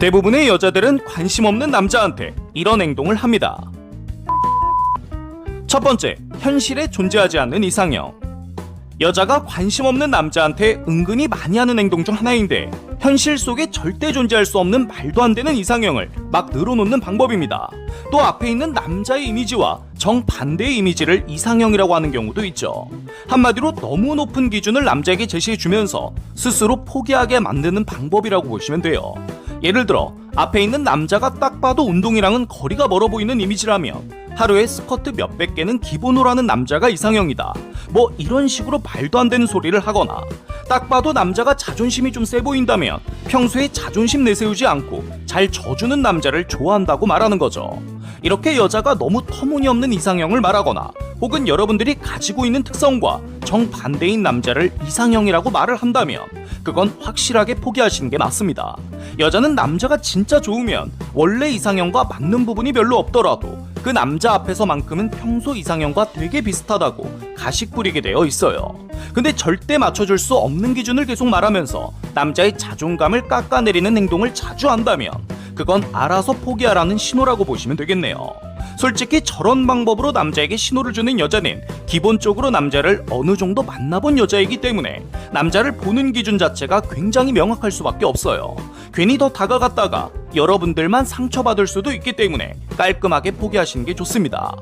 대부분의 여자들은 관심 없는 남자한테 이런 행동을 합니다. 첫 번째, 현실에 존재하지 않는 이상형. 여자가 관심 없는 남자한테 은근히 많이 하는 행동 중 하나인데 현실 속에 절대 존재할 수 없는 말도 안 되는 이상형을 막 늘어놓는 방법입니다. 또 앞에 있는 남자의 이미지와 정반대의 이미지를 이상형이라고 하는 경우도 있죠. 한마디로 너무 높은 기준을 남자에게 제시해 주면서 스스로 포기하게 만드는 방법이라고 보시면 돼요. 예를 들어 앞에 있는 남자가 딱 봐도 운동이랑은 거리가 멀어 보이는 이미지라면 하루에 스쿼트 몇백 개는 기본으로 하는 남자가 이상형이다. 뭐 이런 식으로 말도 안 되는 소리를 하거나 딱 봐도 남자가 자존심이 좀 세 보인다면 평소에 자존심 내세우지 않고 잘 져주는 남자를 좋아한다고 말하는 거죠. 이렇게 여자가 너무 터무니없는 이상형을 말하거나 혹은 여러분들이 가지고 있는 특성과 정반대인 남자를 이상형이라고 말을 한다면 그건 확실하게 포기하시는 게 맞습니다. 여자는 남자가 진짜 좋으면 원래 이상형과 맞는 부분이 별로 없더라도 그 남자 앞에서만큼은 평소 이상형과 되게 비슷하다고 가식 부리게 되어 있어요. 근데 절대 맞춰줄 수 없는 기준을 계속 말하면서 남자의 자존감을 깎아내리는 행동을 자주 한다면 그건 알아서 포기하라는 신호라고 보시면 되겠네요. 솔직히 저런 방법으로 남자에게 신호를 주는 여자는 기본적으로 남자를 어느 정도 만나본 여자이기 때문에 남자를 보는 기준 자체가 굉장히 명확할 수밖에 없어요. 괜히 더 다가갔다가 여러분들만 상처받을 수도 있기 때문에 깔끔하게 포기하시는 게 좋습니다.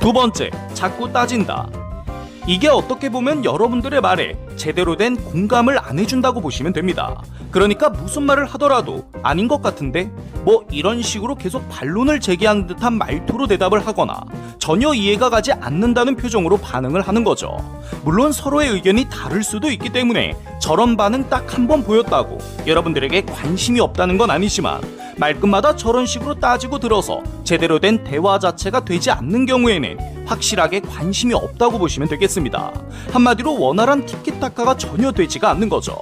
두 번째, 자꾸 따진다. 이게 어떻게 보면 여러분들의 말에 제대로 된 공감을 안 해준다고 보시면 됩니다. 그러니까 무슨 말을 하더라도 아닌 것 같은데 뭐 이런 식으로 계속 반론을 제기하는 듯한 말투로 대답을 하거나 전혀 이해가 가지 않는다는 표정으로 반응을 하는 거죠. 물론 서로의 의견이 다를 수도 있기 때문에 저런 반응 딱 한 번 보였다고 여러분들에게 관심이 없다는 건 아니지만 말끝마다 저런 식으로 따지고 들어서 제대로 된 대화 자체가 되지 않는 경우에는 확실하게 관심이 없다고 보시면 되겠습니다. 한마디로 원활한 티키타카가 전혀 되지가 않는 거죠.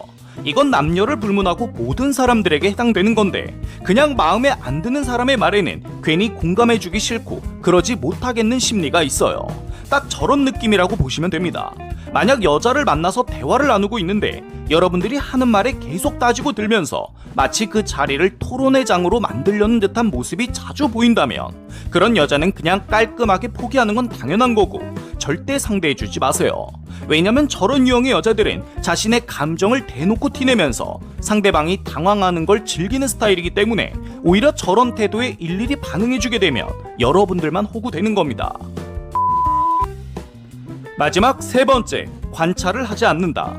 이건 남녀를 불문하고 모든 사람들에게 해당되는 건데 그냥 마음에 안 드는 사람의 말에는 괜히 공감해주기 싫고 그러지 못하겠는 심리가 있어요. 딱 저런 느낌이라고 보시면 됩니다. 만약 여자를 만나서 대화를 나누고 있는데 여러분들이 하는 말에 계속 따지고 들면서 마치 그 자리를 토론의 장으로 만들려는 듯한 모습이 자주 보인다면 그런 여자는 그냥 깔끔하게 포기하는 건 당연한 거고 절대 상대해주지 마세요. 왜냐면 저런 유형의 여자들은 자신의 감정을 대놓고 티내면서 상대방이 당황하는 걸 즐기는 스타일이기 때문에 오히려 저런 태도에 일일이 반응해주게 되면 여러분들만 호구되는 겁니다. 마지막 세 번째, 관찰을 하지 않는다.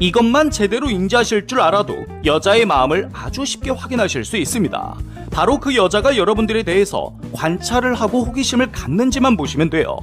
이것만 제대로 인지하실 줄 알아도 여자의 마음을 아주 쉽게 확인하실 수 있습니다. 바로 그 여자가 여러분들에 대해서 관찰을 하고 호기심을 갖는지만 보시면 돼요.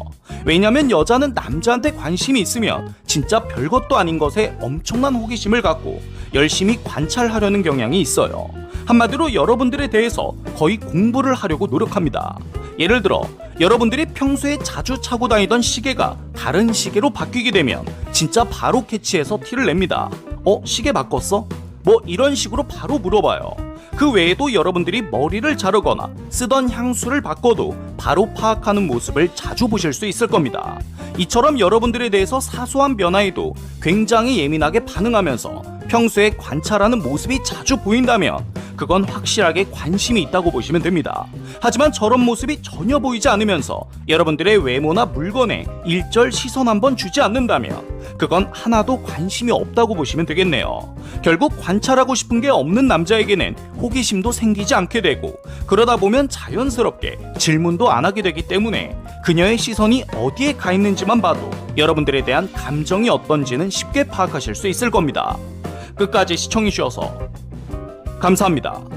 왜냐면 여자는 남자한테 관심이 있으면 진짜 별것도 아닌 것에 엄청난 호기심을 갖고 열심히 관찰하려는 경향이 있어요. 한마디로 여러분들에 대해서 거의 공부를 하려고 노력합니다. 예를 들어 여러분들이 평소에 자주 차고 다니던 시계가 다른 시계로 바뀌게 되면 진짜 바로 캐치해서 티를 냅니다. 어, 시계 바꿨어? 뭐 이런 식으로 바로 물어봐요. 그 외에도 여러분들이 머리를 자르거나 쓰던 향수를 바꿔도 바로 파악하는 모습을 자주 보실 수 있을 겁니다. 이처럼 여러분들에 대해서 사소한 변화에도 굉장히 예민하게 반응하면서 평소에 관찰하는 모습이 자주 보인다면 그건 확실하게 관심이 있다고 보시면 됩니다. 하지만 저런 모습이 전혀 보이지 않으면서 여러분들의 외모나 물건에 일절 시선 한번 주지 않는다면 그건 하나도 관심이 없다고 보시면 되겠네요. 결국 관찰하고 싶은 게 없는 남자에게는 호기심도 생기지 않게 되고 그러다 보면 자연스럽게 질문도 안 하게 되기 때문에 그녀의 시선이 어디에 가 있는지만 봐도 여러분들에 대한 감정이 어떤지는 쉽게 파악하실 수 있을 겁니다. 끝까지 시청해 주셔서 감사합니다.